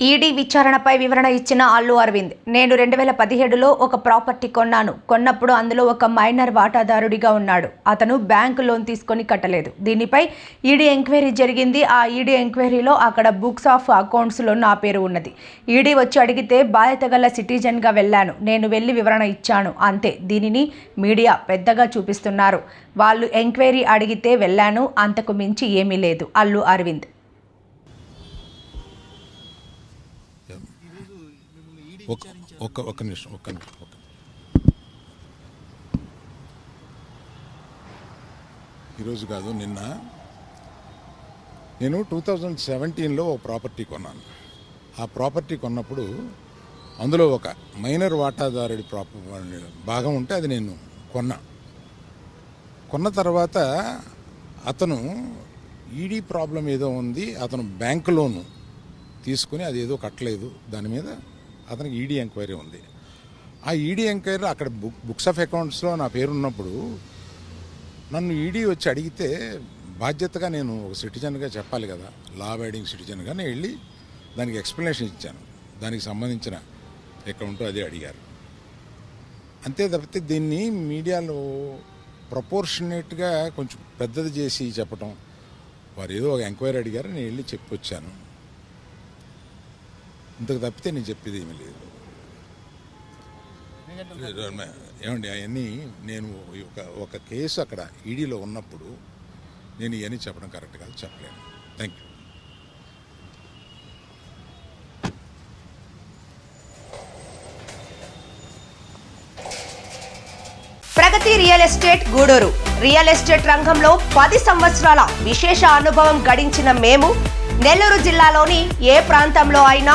ED విచారణపై వివరణ ఇచ్చిన అల్లు అరవింద్ నేను రెండు వేల పదిహేడులో ఒక ప్రాపర్టీ కొన్నాను. కొన్నప్పుడు అందులో ఒక మైనర్ వాటాదారుడిగా ఉన్నాడు. అతను బ్యాంకు లోన్ తీసుకొని కట్టలేదు. దీనిపై ఈడీ ఎంక్వైరీ జరిగింది. ఆ ఈడీ ఎంక్వైరీలో అక్కడ బుక్స్ ఆఫ్ అకౌంట్స్లో నా పేరు ఉన్నది. ఈడీ వచ్చి అడిగితే బాధ్యత గల సిటిజన్గా వెళ్ళాను. నేను వెళ్ళి వివరణ ఇచ్చాను. అంతే. దీనిని మీడియా పెద్దగా చూపిస్తున్నారు. వాళ్ళు ఎంక్వైరీ అడిగితే వెళ్ళాను. అంతకు మించి ఏమీ లేదు. అల్లు అరవింద్ ఒక్క ఒక్క ఒక్క నిమిషం ఒక్క నిమిషం ఒక్క ఈరోజు కాదు నిన్న. నేను టూ థౌజండ్ సెవెంటీన్లో ఒక ప్రాపర్టీ కొన్నాను. ఆ ప్రాపర్టీ కొన్నప్పుడు అందులో ఒక మైనర్ వాటాదారుడి ప్రాప భాగం ఉంటే అది నేను కొన్నా. కొన్న తర్వాత అతను ఈడీ ప్రాబ్లం ఏదో ఉంది అతను బ్యాంక్ లోను. తీసుకుని అది ఏదో కట్టలేదు. దాని మీద అతనికి ఈడీ ఎంక్వైరీ ఉంది. ఆ ఈడీ ఎంక్వైరీ అక్కడ బుక్ బుక్స్ ఆఫ్ అకౌంట్స్లో నా పేరు ఉన్నప్పుడు నన్ను ఈడీ వచ్చి అడిగితే బాధ్యతగా నేను ఒక సిటిజన్గా చెప్పాలి కదా లా అబైడింగ్ సిటిజన్గా నేను వెళ్ళి దానికి ఎక్స్ప్లెనేషన్ ఇచ్చాను. దానికి సంబంధించిన అకౌంట్ అది అడిగారు. అంతే తప్పితే దీన్ని మీడియాలో ప్రపోర్షనేట్గా కొంచెం పెద్దది చేసి చెప్పటం వారు ఏదో ఒక ఎంక్వైరీ అడిగారు నేను వెళ్ళి చెప్పొచ్చాను. ఇంతకు తప్పితే నేను చెప్పేది ఏమీ లేదు. ఏమండి అవన్నీ నేను ఒక ఒక కేసు అక్కడ ఈడీలో ఉన్నప్పుడు నేను ఇవన్నీ చెప్పడం కరెక్ట్ కాదు చెప్పలేను. Thank you. Pragathi real estate Gudur. Real estate రంగంలో పది సంవత్సరాల విశేష అనుభవం గడించిన మేము నెల్లూరు జిల్లాలోని ఏ ప్రాంతంలో అయినా